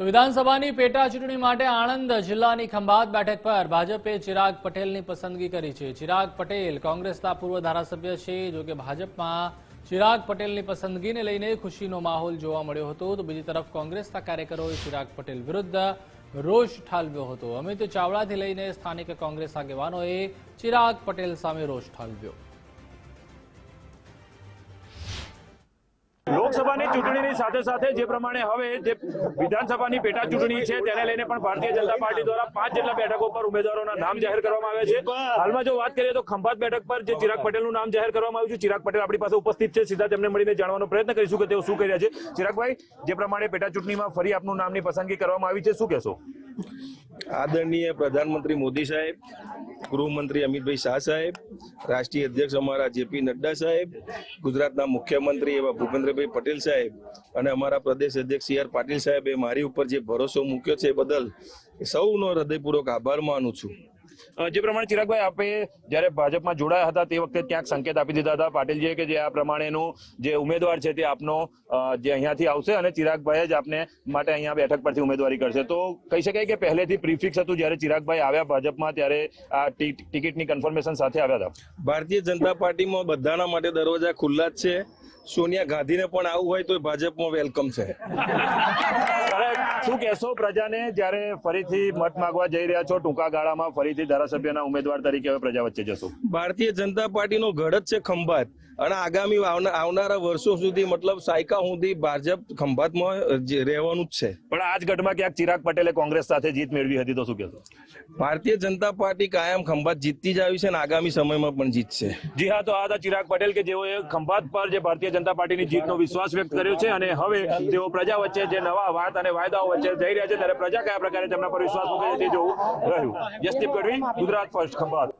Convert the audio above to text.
તો વિધાનસભાની પેટા ચૂંટણી માટે આણંદ જિલ્લાની ખંભાત બેઠક પર ભાજપે ચિરાગ પટેલની પસંદગી કરી છે. ચિરાગ પટેલ કોંગ્રેસના પૂર્વ ધારાસભ્ય છે. જો કે ભાજપમાં ચિરાગ પટેલની પસંદગીને લઈને ખુશીનો માહોલ જોવા મળ્યો હતો. તો બીજી તરફ કોંગ્રેસના કાર્યકરોએ ચિરાગ પટેલ વિરુદ્ધ રોષ ઠાલવ્યો હતો. અમિત ચાવડાથી લઈને સ્થાનિક કોંગ્રેસ આગેવાનોએ ચિરાગ પટેલ સામે રોષ ઠાલવ્યો. લોકસભાની ચૂંટણીની સાથે સાથે જે પ્રમાણે હવે જે વિધાનસભાની પેટા ચૂંટણી છે, તેને લઈને પણ ભારતીય જનતા પાર્ટી દ્વારા પાંચ જેટલા બેઠકો પર ઉમેદવારોના નામ જાહેર કરવામાં આવ્યા છે. હાલમાં જો વાત કરીએ તો ખંભાત બેઠક પર જે ચિરાગ પટેલનું નામ જાહેર કરવામાં આવ્યું છે, ચિરાગ પટેલ આપણી પાસે ઉપસ્થિત છે, સીધા તેમને મળીને જાણવાનો પ્રયત્ન કરીશું કે તેઓ શું કરી રહ્યા છે. ચિરાગભાઈ, જે પ્રમાણે પેટા ચૂંટણીમાં ફરી આપનું નામની પસંદગી કરવામાં આવી છે, શું કહેશો? આદરણીય પ્રધાનમંત્રી મોદી સાહેબ, ગૃહમંત્રી અમિતભાઈ શાહ સાહેબ, રાષ્ટ્રીય અધ્યક્ષ અમારા જેપી નડ્ડા સાહેબ, ગુજરાતના મુખ્યમંત્રી એવા ભૂપેન્દ્રભાઈ પટેલ સાહેબ અને અમારા પ્રદેશ અધ્યક્ષ સી આર પાટીલ સાહેબે મારી ઉપર જે ભરોસો મૂક્યો છે બદલ સૌનો હૃદયપૂર્વક આભાર માનું છું. જે પ્રમાણે ચિરાગભાઈ, આપે જ્યારે ભાજપમાં જોડાયા હતા તે વખતે ક્યાંક સંકેત આપી દીધા હતા પાટીલજીએ કે જે આ પ્રમાણેનું જે ઉમેદવાર છે તે આપનો જે અહીંયાથી આવશે અને ચિરાગભાઈ જ આપને માટે અહીંયા બેઠક પરથી ઉમેદવારી કરશે. તો કહી શકાય કે પહેલેથી પ્રિફિક્સ હતું જ્યારે ચિરાગભાઈ આવ્યા ભાજપમાં ત્યારે આ ટિકિટની કન્ફર્મેશન સાથે આવ્યા હતા? ભારતીય જનતા પાર્ટીમાં બધાના માટે દરવાજા ખુલ્લા જ છે. સોનિયા ગાંધીને પણ આવું હોય તો ભાજપમાં વેલકમ છે. શું કહેશો પ્રજાને? જ્યારે ફરીથી મત માંગવા જઈ રહ્યા છો ટૂંકા ગાળામાં ફરીથી ધારાસભ્યના ઉમેદવાર તરીકે હવે પ્રજા વચ્ચે જશો. ભારતીય જનતા પાર્ટીનો ઘડત છે ખંભાત. અને આગામી આવનારા વર્ષો સુધી મતલબ સાયકા સુધી ભાજપ ખંભાતમાં રહેવાનું જ છે. પણ આ જ ગઢમાં ક્યાંક ચિરાગ પટેલે કોંગ્રેસ સાથે જીત મેળવી હતી તો શું કહેશો? ભારતીય જનતા પાર્ટી કાયમ ખંભાત જીતતી જ આવી છે અને આગામી સમયમાં પણ જીતશે. જી હા તો આ હતા ચિરાગ પટેલ કે જેઓએ ખંભાત પર જે ભારતીય જનતા પાર્ટીની જીતનો વિશ્વાસ વ્યક્ત કર્યો છે અને હવે તેઓ પ્રજા વચ્ચે જે નવા વાત અને વાયદાઓ વચ્ચે જઈ રહ્યા છે, ત્યારે પ્રજા કયા પ્રકારે તેમના પર વિશ્વાસ મૂકે તે જોવું રહ્યું. યશદીપ ગઢવી, ગુજરાત ફર્સ્ટ, ખંભાત.